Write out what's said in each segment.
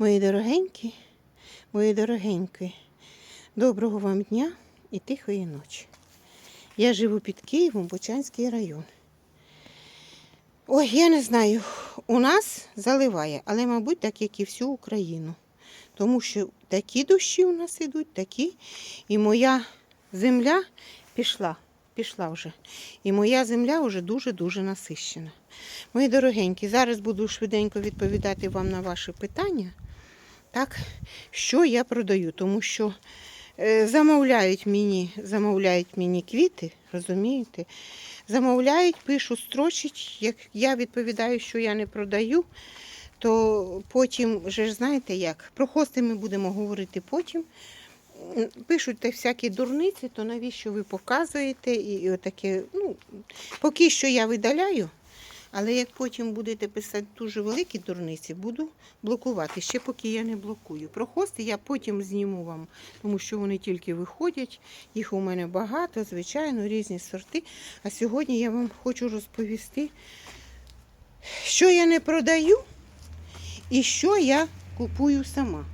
Мої дорогенькі, мої дорогенькі, доброго вам дня і тихої ночі. Я живу під Києвом, Бучанський район. Ой, я не знаю, у нас заливає, але, мабуть, так, як і всю Україну. Тому що такі дощі у нас ідуть, такі. І моя земля пішла, пішла вже. І моя земля вже дуже-дуже насищена. Мої дорогенькі, зараз буду швиденько відповідати вам на ваші питання. Так, що я продаю, тому що е, замовляють мені, замовляють мені квіти, розумієте? Замовляють, пишуть, строчать. Як я відповідаю, що я не продаю, то потім, вже ж знаєте як, про хости ми будемо говорити потім. Пишуть всякі дурниці, то навіщо ви показуєте? І, і отаке, ну, поки що я видаляю, але як потім будете писати дуже великі дурниці, буду блокувати. Ще поки я не блокую. Про хости я потім зніму вам, тому що вони тільки виходять. Їх у мене багато, звичайно, різні сорти. А сьогодні я вам хочу розповісти, що я не продаю і що я купую сама.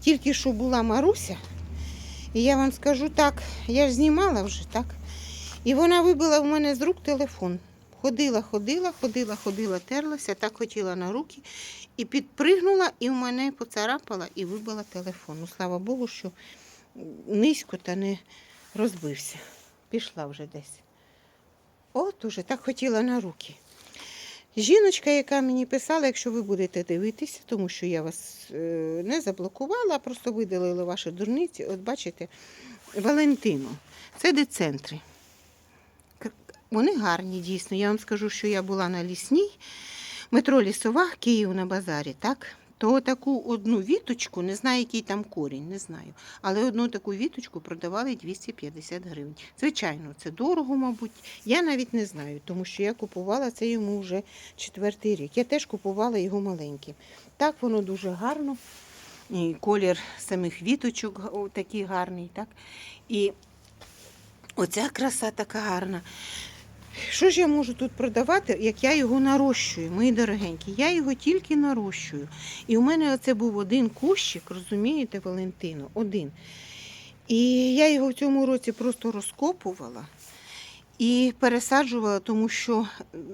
Тільки що була Маруся, і я вам скажу так, я ж знімала вже так. І вона вибила в мене з рук телефон. Ходила, ходила, ходила, ходила, терлася, так хотіла на руки. І підпригнула, і в мене поцарапала і вибила телефон. Ну, слава Богу, що низько та не розбився. Пішла вже десь. От уже так хотіла на руки. Жіночка, яка мені писала, якщо ви будете дивитися, тому що я вас е, не заблокувала, а просто видалила ваші дурниці. От бачите, Валентино, це децентри. Вони гарні, дійсно. Я вам скажу, що я була на лісній, метро Лісова, Київ на базарі, так? То таку одну віточку, не знаю, який там корінь, не знаю. Але одну таку віточку продавали 250 гривень. Звичайно, це дорого, мабуть. Я навіть не знаю, тому що я купувала це йому вже четвертий рік. Я теж купувала його маленьким. Так воно дуже гарно. І колір самих віточок такий гарний, так? І оця краса така гарна. Що ж я можу тут продавати, як я його нарощую, мої дорогенькі? Я його тільки нарощую. І у мене оце був один кущик, розумієте, Валентино, один. І я його в цьому році просто розкопувала і пересаджувала, тому що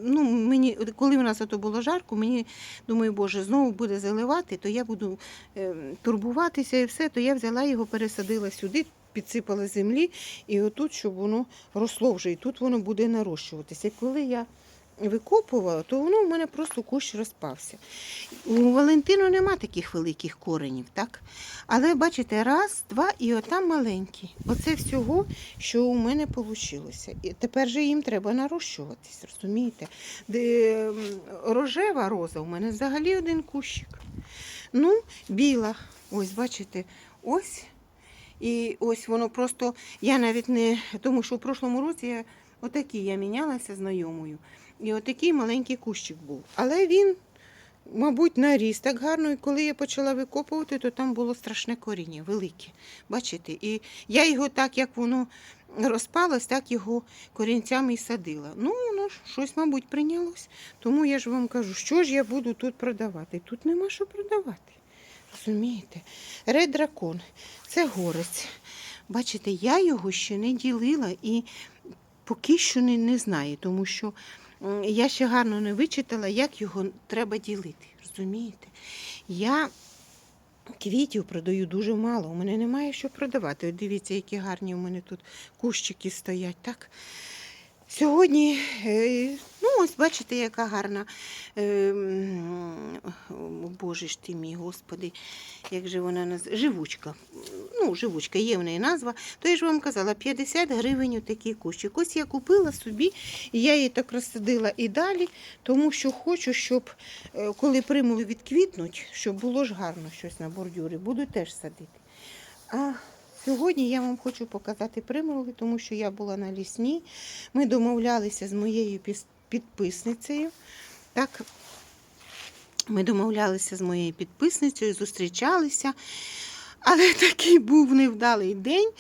ну, мені, коли в нас ото було жарко, мені думаю, боже, знову буде заливати, то я буду е, турбуватися і все, то я взяла його, пересадила сюди, підсипала землі, і отут, щоб воно росло вже, і тут воно буде нарощуватися. І коли я викопувала, то воно в мене просто кущ розпався. У Валентину нема таких великих коренів, так? Але бачите, раз, два і отам маленькі. Оце всього, що у мене вийшло. І тепер же їм треба нарощуватись, розумієте? Де рожева роза у мене взагалі один кущик. Ну, біла, ось бачите, ось. І ось воно просто, я навіть не, тому що в прошлому році я отакий я мінялася знайомою. І отакий маленький кущик був. Але він, мабуть, наріс так гарно. І коли я почала викопувати, то там було страшне коріння, велике. Бачите? І я його так, як воно розпалось, так його корінцями і садила. Ну, воно щось, мабуть, прийнялось. Тому я ж вам кажу, що ж я буду тут продавати? Тут нема що продавати. Розумієте? Ред це горець. Бачите, я його ще не ділила і поки що не, не знаю, тому що я ще гарно не вичитала, як його треба ділити. Розумієте? Я квітів продаю дуже мало. У мене немає що продавати. От дивіться, які гарні у мене тут кущики стоять. так? Сьогодні, е, ну ось бачите, яка гарна. е, о, Боже ж ти мій, Господи, як же вона наз... Живучка. Ну, живучка, є в неї назва. То я ж вам казала, 50 гривень такий кущик. Ось я купила собі, я її так розсадила і далі, тому що хочу, щоб е, коли примули відквітнуть, щоб було ж гарно щось на бордюрі, буду теж садити. А Сьогодні я вам хочу показати примули, тому що я була на лісній. Ми домовлялися з моєю підписницею. Так, ми домовлялися з моєю підписницею, зустрічалися. Але такий був невдалий день.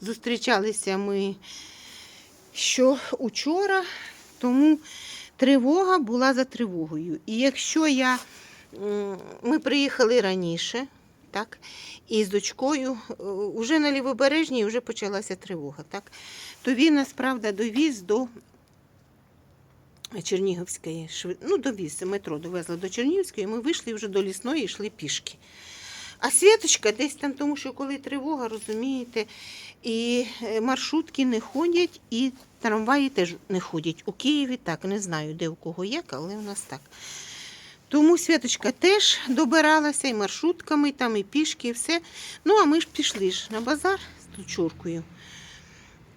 Зустрічалися ми що учора, тому тривога була за тривогою. І якщо я ми приїхали раніше, так, і з дочкою вже на лівобережній вже почалася тривога. Так, то він нас, правда, довіз до Чернігівської, ну, довіз метро, довезла до Чернігівської, ми вийшли вже до лісної і йшли пішки. А Світочка десь там, тому що коли тривога, розумієте, і е, маршрутки не ходять, і трамваї теж не ходять. У Києві так, не знаю, де у кого як, але у нас так. Тому Святочка теж добиралася і маршрутками, і там і пішки, і все. Ну, а ми ж пішли ж на базар з дочуркою.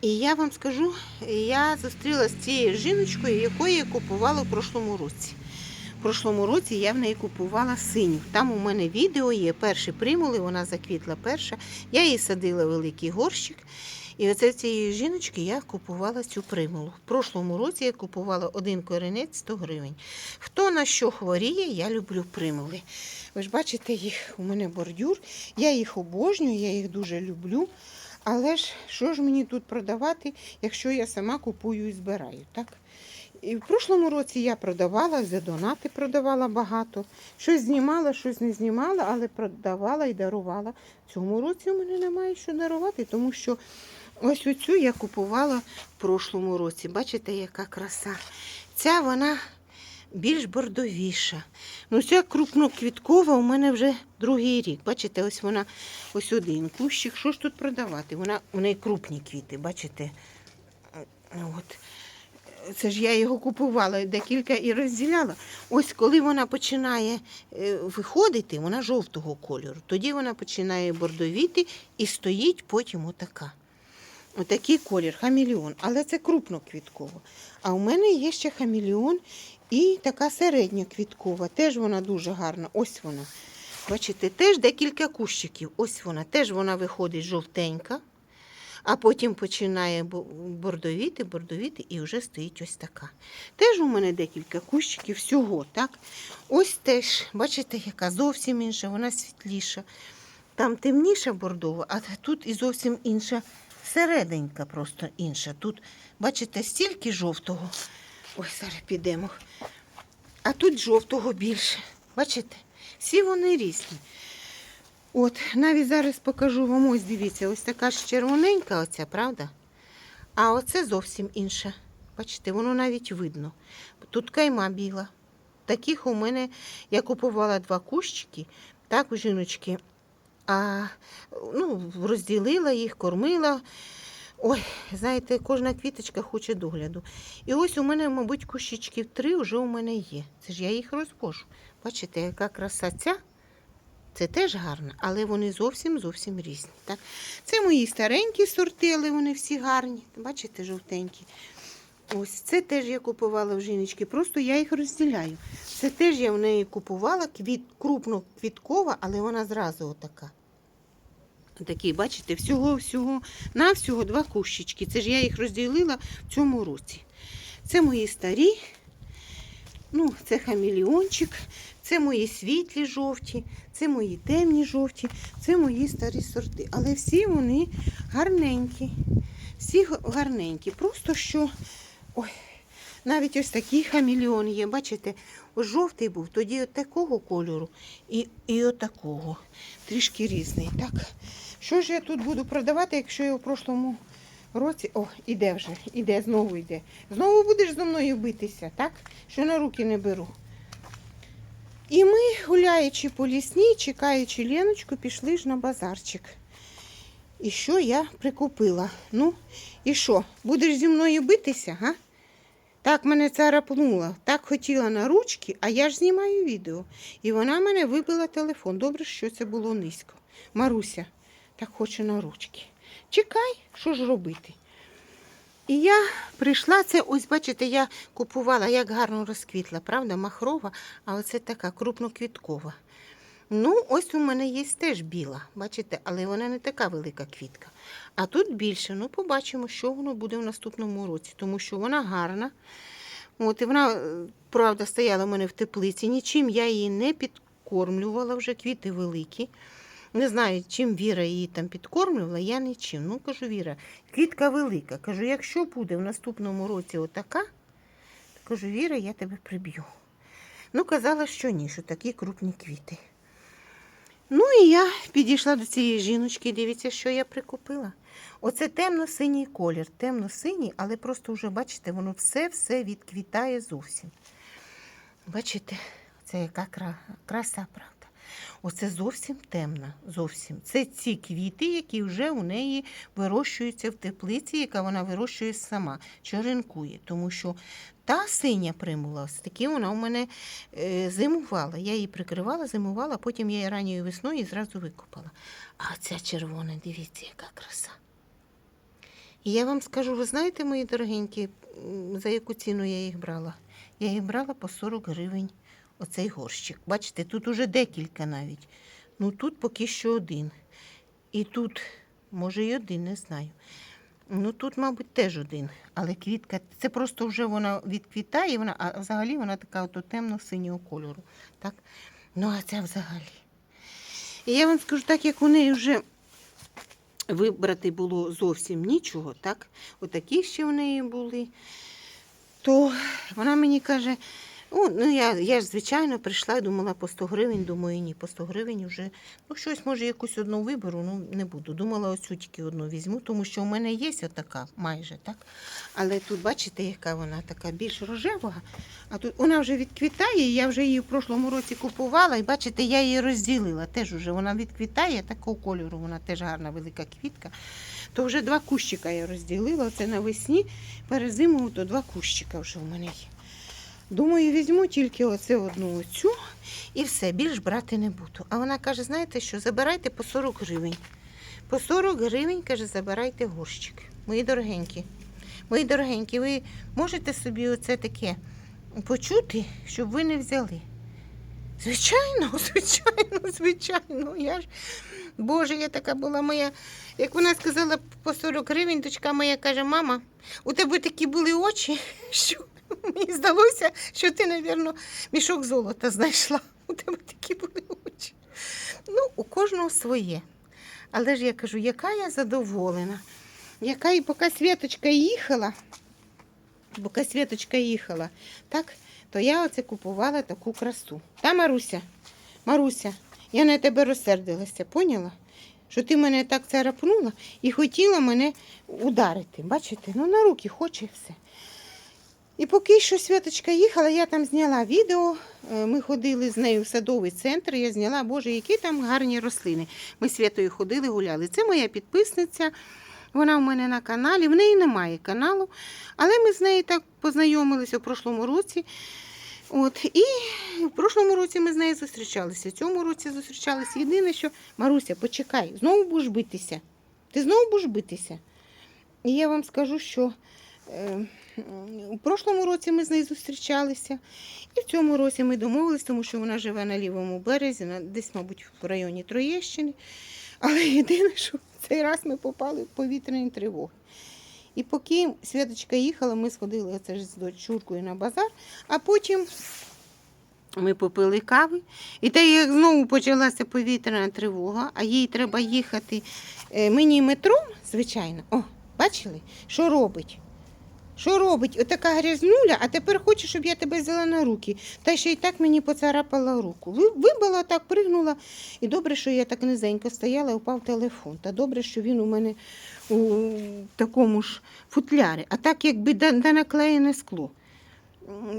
І я вам скажу, я зустрілася з цією жіночкою, якої я купувала в прошлому році. В прошлому році я в неї купувала синю. Там у мене відео є перші примули, вона заквітла перша. Я їй садила великий горщик. І оце цієї жіночки я купувала цю примулу. В прошлому році я купувала один коренець 100 гривень. Хто на що хворіє, я люблю примули. Ви ж бачите їх, у мене бордюр. Я їх обожнюю, я їх дуже люблю. Але ж що ж мені тут продавати, якщо я сама купую і збираю, так? І в прошлому році я продавала, за донати продавала багато. Щось знімала, щось не знімала, але продавала і дарувала. Цьому році у мене немає що дарувати, тому що ось оцю я купувала в прошлому році. Бачите, яка краса. Ця вона більш бордовіша. Ну, ця крупноквіткова у мене вже другий рік. Бачите, ось вона ось один кущик. Що ж тут продавати? Вона, у неї крупні квіти, бачите? От. Це ж я його купувала декілька і розділяла. Ось коли вона починає е, виходити, вона жовтого кольору. Тоді вона починає бордовіти і стоїть потім отака. Отакий колір, хамелеон. Але це крупноквіткова. А у мене є ще хамелеон і така середньоквіткова. Теж вона дуже гарна. Ось вона. Бачите, теж декілька кущиків. Ось вона. Теж вона виходить жовтенька, а потім починає бордовіти, бордовіти і вже стоїть ось така. Теж у мене декілька кущиків всього, так? Ось теж, бачите, яка зовсім інша, вона світліша. Там темніша бордова, а тут і зовсім інша середенька, просто інша. Тут, бачите, стільки жовтого. Ой, зараз підемо. А тут жовтого більше. Бачите? Всі вони різні. От, навіть зараз покажу вам, ось дивіться, ось така ж червоненька, оця, правда? А оце зовсім інша. Бачите, воно навіть видно. Тут кайма біла. Таких у мене я купувала два кущики, так, у жіночки. А ну, розділила їх, кормила. Ой, знаєте, кожна квіточка хоче догляду. І ось у мене, мабуть, кущичків три вже у мене є. Це ж я їх розвожу. Бачите, яка краса ця. Це теж гарно, але вони зовсім зовсім різні. Так? Це мої старенькі сорти, але вони всі гарні. Бачите, жовтенькі. Ось це теж я купувала в жіночки, просто я їх розділяю. Це теж я в неї купувала квіт, крупноквіткова, але вона зразу отака. Такі, бачите, всього-всього, на всього два кущички. Це ж я їх розділила в цьому році. Це мої старі, ну, це хамелеончик, це мої світлі жовті, це мої темні жовті, це мої старі сорти. Але всі вони гарненькі. Всі гарненькі. Просто що. Ой, навіть ось такий хамелеон є. Бачите, ось жовтий був, тоді от такого кольору і, і от такого. Трішки різний. Так. Що ж я тут буду продавати, якщо я у прошлому році. О, іде вже, іде, знову йде. Знову будеш зі мною битися, так? Що на руки не беру. І ми, гуляючи по лісні, чекаючи Леночку, пішли ж на базарчик. І що я прикупила? Ну, і що, будеш зі мною битися, га? Так мене царапнула, так хотіла на ручки, а я ж знімаю відео. І вона мене вибила телефон. Добре, що це було низько. Маруся, так хоче на ручки. Чекай, що ж робити? І я прийшла, це ось, бачите, я купувала, як гарно розквітла, правда, махрова, а оце така крупноквіткова. Ну, ось у мене є теж біла, бачите, але вона не така велика квітка. А тут більше. Ну, побачимо, що воно буде в наступному році, тому що вона гарна. От, і вона, е, правда, стояла в мене в теплиці. Нічим я її не підкормлювала, вже квіти великі. Не знаю, чим Віра її там підкормлювала, я нічим. Ну, кажу, Віра, квітка велика. Кажу, якщо буде в наступному році отака, то кажу, Віра, я тебе приб'ю. Ну, казала, що ні, що такі крупні квіти. Ну і я підійшла до цієї жіночки, дивіться, що я прикупила. Оце темно-синій колір, темно-синій, але просто вже, бачите, воно все-все відквітає зовсім. Бачите, це яка кра- краса. Оце зовсім темна, зовсім. Це ці квіти, які вже у неї вирощуються в теплиці, яка вона вирощує сама, черенкує. Тому що та синя примула, ось таки вона у мене е, зимувала. Я її прикривала, зимувала, потім я її ранньою весною зразу викопала. А ця червона, дивіться, яка краса. І я вам скажу, ви знаєте, мої дорогенькі, за яку ціну я їх брала? Я їх брала по 40 гривень оцей горщик. Бачите, тут уже декілька навіть. Ну тут поки що один. І тут, може, і один, не знаю. Ну тут, мабуть, теж один. Але квітка, це просто вже вона відквітає, вона, а взагалі вона така ото темно-синього кольору. Так? Ну, а ця взагалі. І я вам скажу, так як у неї вже вибрати було зовсім нічого, так? Отакі ще в неї були. То вона мені каже, о, ну я, я ж звичайно прийшла і думала по 100 гривень, думаю, ні, по 100 гривень вже, ну щось, може, якусь одну виберу, ну не буду. Думала, оцю тільки одну візьму, тому що у мене є отака майже, так? Але тут, бачите, яка вона така більш рожева, а тут вона вже відквітає, я вже її в прошлому році купувала, і бачите, я її розділила. Теж уже вона відквітає, такого кольору, вона теж гарна велика квітка. То вже два кущика я розділила. Це навесні, перед зимою, то два кущика вже в мене є. Думаю, візьму тільки оце одну оцю і все, більш брати не буду. А вона каже: знаєте що, забирайте по 40 гривень. По 40 гривень, каже, забирайте горщик. Мої дорогенькі. Мої дорогенькі, ви можете собі оце таке почути, щоб ви не взяли? Звичайно, звичайно, звичайно. Я ж, Боже, я така була моя. Як вона сказала по 40 гривень, дочка моя каже, мама, у тебе такі були очі, що мені здалося, що ти, напевно, мішок золота знайшла. У тебе такі були очі. Ну, у кожного своє. Але ж я кажу, яка я задоволена. Яка і поки Світочка їхала, поки Світочка їхала, так, то я оце купувала таку красу. Та, Маруся, Маруся, я на тебе розсердилася, поняла? Що ти мене так царапнула і хотіла мене ударити. Бачите, ну на руки хоче все. І поки що Святочка їхала, я там зняла відео. Е, Ми ходили з нею в садовий центр. Я зняла, Боже, які там гарні рослини. Ми Святою ходили, гуляли. Це моя підписниця. Вона в мене на каналі. В неї немає каналу, але ми з нею так познайомилися у прошлому році. От, і в прошлому році ми з нею зустрічалися. В цьому році зустрічалися. Єдине, що Маруся, почекай, знову будеш битися. Ти знову будеш битися. І я вам скажу, що е, у прошлому році ми з нею зустрічалися, і в цьому році ми домовились, тому що вона живе на лівому березі, десь, мабуть, в районі Троєщини. Але єдине, що цей раз ми попали в повітряні тривоги. І поки Святочка їхала, ми сходили оце ж з дочуркою на базар, а потім ми попили кави. І те, як знову почалася повітряна тривога, а їй треба їхати е, мені метром, звичайно. О, бачили, що робить? Що робить? Отака грязнуля, а тепер хоче, щоб я тебе взяла на руки. Та ще й так мені поцарапала руку. Вибила так, пригнула. І добре, що я так низенько стояла, упав телефон. Та добре, що він у мене у такому ж футлярі. А так, якби да, да наклеєне скло.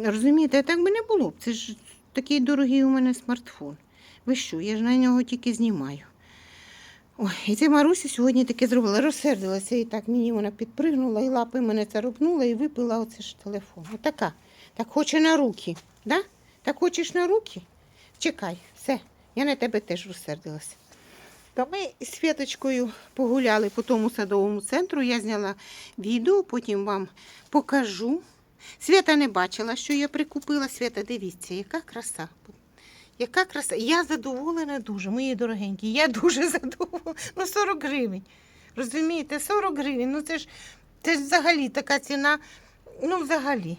Розумієте, а так би не було б. Це ж такий дорогий у мене смартфон. Ви що, я ж на нього тільки знімаю. Ой, і це Маруся сьогодні таке зробила, розсердилася і так мені вона підпригнула, і лапи мене царапнула і випила оце ж телефон. Отака. Так хоче на руки. Да? Так хочеш на руки? Чекай, все, я на тебе теж розсердилася. То ми з Святочкою погуляли по тому садовому центру. Я зняла відео, потім вам покажу. Свята не бачила, що я прикупила. Свята, дивіться, яка краса. Яка краса. Я задоволена дуже, мої дорогенькі. Я дуже задоволена. Ну, 40 гривень. Розумієте, 40 гривень. Ну це ж це ж взагалі така ціна. Ну, взагалі.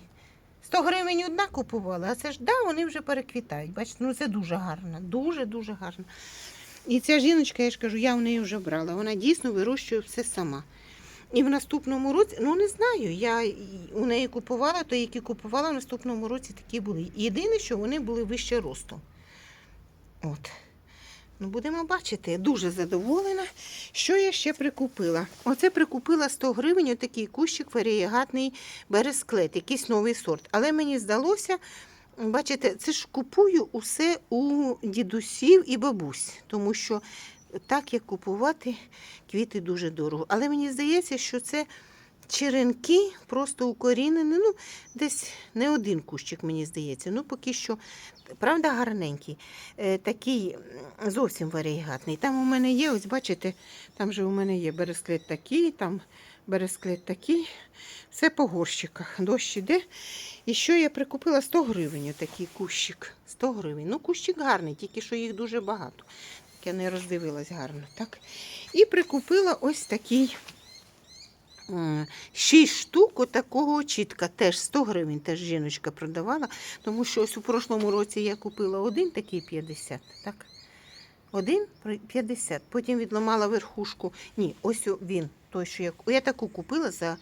100 гривень одна купувала, а це ж да, вони вже переквітають. Бачите, ну це дуже гарно, дуже-дуже гарно. І ця жіночка, я ж кажу, я в неї вже брала. Вона дійсно вирощує все сама. І в наступному році, ну не знаю, я у неї купувала, то які купувала в наступному році такі були. Єдине, що вони були вище ростом. От. Ну, будемо бачити. Я дуже задоволена. Що я ще прикупила? Оце прикупила 100 гривень, отакий кущик варієгатний бересклет, якийсь новий сорт. Але мені здалося, бачите, це ж купую усе у дідусів і бабусь, тому що так як купувати квіти дуже дорого. Але мені здається, що це черенки просто укорінені. Ну, десь не один кущик, мені здається. Ну, поки що, правда, гарненький. Е, такий зовсім варієгатний. Там у мене є, ось бачите, там же у мене є бересклет такий, там бересклет такий. Все по горщиках. Дощ іде. І що я прикупила 100 гривень, такий кущик. 100 гривень. Ну, кущик гарний, тільки що їх дуже багато. Так я не роздивилась гарно. так. І прикупила ось такий. М, Шість штук отакого чітка, теж 100 гривень, теж жіночка продавала, тому що ось у прошлому році я купила один такий 50, так? Один 50. Потім відламала верхушку. Ні, ось він, той, що я, я таку купила за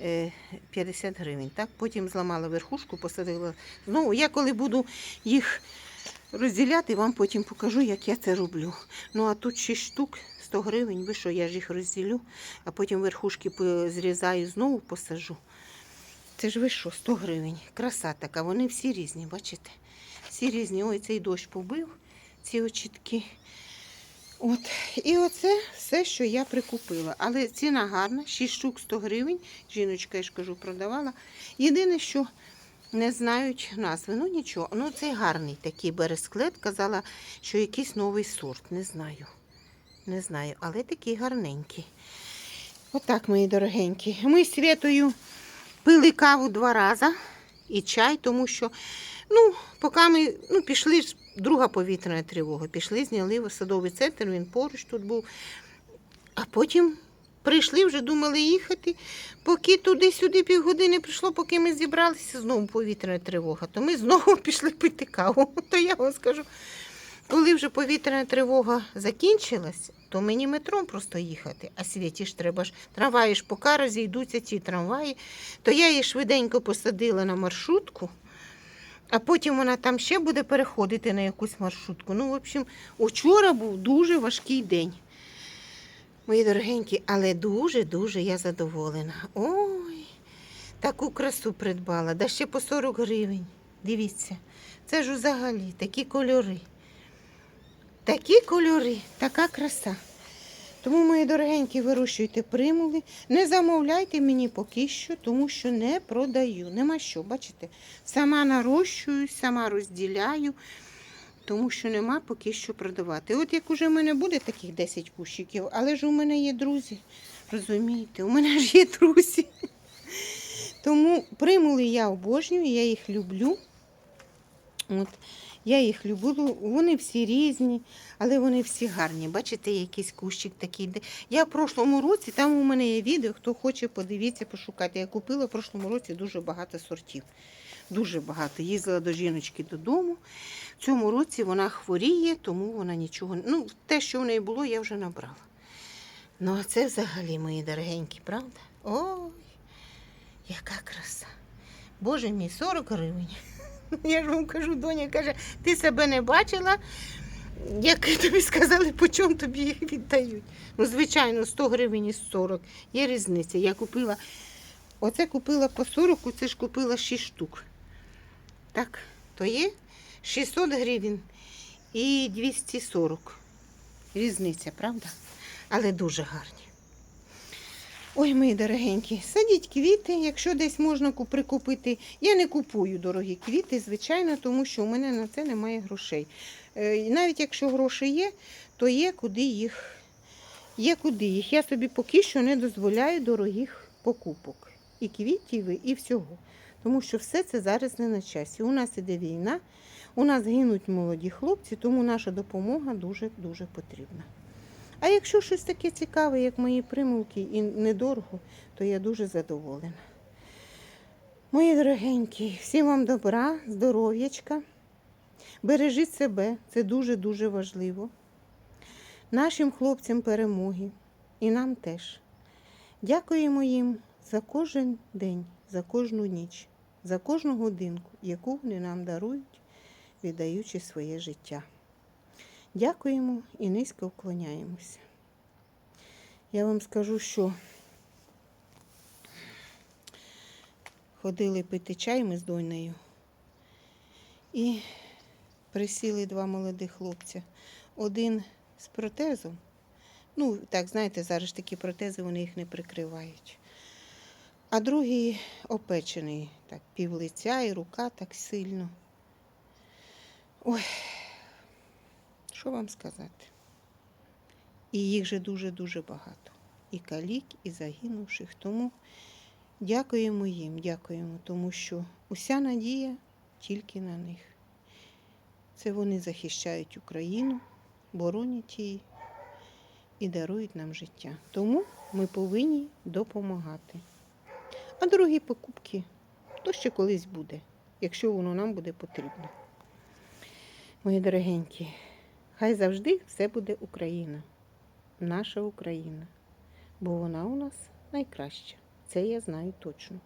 е, 50 гривень. Так? Потім зламала верхушку, посадила знову. Я коли буду їх розділяти, вам потім покажу, як я це роблю. Ну а тут 6 штук, 100 гривень, ви що, я ж їх розділю, а потім верхушки зрізаю, знову посажу. Це ж ви що, 100 гривень. Краса така, вони всі різні, бачите? Всі різні. Ой, цей дощ побив, ці очітки. От. І оце все, що я прикупила. Але ціна гарна, 6 штук 100 гривень. Жіночка, я ж кажу, продавала. Єдине, що не знають назви. Ну нічого. Ну, цей гарний такий бересклет. Казала, що якийсь новий сорт. Не знаю. Не знаю, але такий гарненький. Отак, мої дорогенькі. Ми з Святою пили каву два рази і чай, тому що, ну, поки ми ну, пішли, друга повітряна тривога, пішли, зняли в садовий центр, він поруч тут був. А потім прийшли, вже думали їхати. Поки туди-сюди півгодини прийшло, поки ми зібралися, знову повітряна тривога, то ми знову пішли пити каву. То я вам скажу, коли вже повітряна тривога закінчилась, то мені метром просто їхати. А світі ж треба ж трамваї ж поки розійдуться ці трамваї, то я її швиденько посадила на маршрутку, а потім вона там ще буде переходити на якусь маршрутку. Ну, в общем, учора був дуже важкий день. Мої дорогенькі, але дуже-дуже я задоволена. Ой, таку красу придбала, да ще по 40 гривень. Дивіться, це ж взагалі такі кольори. Такі кольори, така краса. Тому, мої дорогенькі, вирощуйте примули. Не замовляйте мені поки що, тому що не продаю. Нема що, бачите? Сама нарощую, сама розділяю, тому що нема поки що продавати. От як уже в мене буде таких 10 кущиків, але ж у мене є друзі. Розумієте, у мене ж є друзі. Тому примули я обожнюю, я їх люблю. От, я їх люблю, вони всі різні, але вони всі гарні. Бачите, якийсь кущик такий. Я в прошлому році, там у мене є відео, хто хоче, подивіться, пошукати. Я купила в прошлому році дуже багато сортів. Дуже багато. Їздила до жіночки додому. В цьому році вона хворіє, тому вона нічого. не- Ну, те, що в неї було, я вже набрала. Ну, а це взагалі, мої дорогенькі, правда? Ой, яка краса. Боже мій, 40 гривень. Я ж вам кажу, доня каже, ти себе не бачила, як тобі сказали, по чому тобі їх віддають. Ну, звичайно, 100 гривень і 40. Є різниця. Я купила, оце купила по 40, це ж купила 6 штук. Так, то є 600 гривень і 240. Різниця, правда? Але дуже гарні. Ой, мої дорогенькі, садіть квіти, якщо десь можна прикупити. Я не купую дорогі квіти, звичайно, тому що у мене на це немає грошей. Е, Навіть якщо гроші є, то є куди їх. Є куди їх. Я собі поки що не дозволяю дорогих покупок. І квітів, і всього. Тому що все це зараз не на часі. У нас іде війна, у нас гинуть молоді хлопці, тому наша допомога дуже-дуже потрібна. А якщо щось таке цікаве, як мої примулки, і недорого, то я дуже задоволена. Мої дорогенькі, всім вам добра, здоров'ячка. Бережіть себе, це дуже-дуже важливо. Нашим хлопцям перемоги і нам теж. Дякуємо їм за кожен день, за кожну ніч, за кожну годинку, яку вони нам дарують, віддаючи своє життя. Дякуємо і низько вклоняємося. Я вам скажу, що ходили пити чай ми з донею. І присіли два молодих хлопця. Один з протезом. Ну, так, знаєте, зараз такі протези, вони їх не прикривають. А другий опечений, так, пів лиця і рука так сильно. Ой, що вам сказати? І їх же дуже-дуже багато. І калік, і загинувших. Тому дякуємо їм, дякуємо, тому що уся надія тільки на них. Це вони захищають Україну, боронять її і дарують нам життя. Тому ми повинні допомагати. А дорогі покупки то ще колись буде, якщо воно нам буде потрібно. Мої дорогенькі, хай завжди все буде Україна, наша Україна, бо вона у нас найкраща. Це я знаю точно.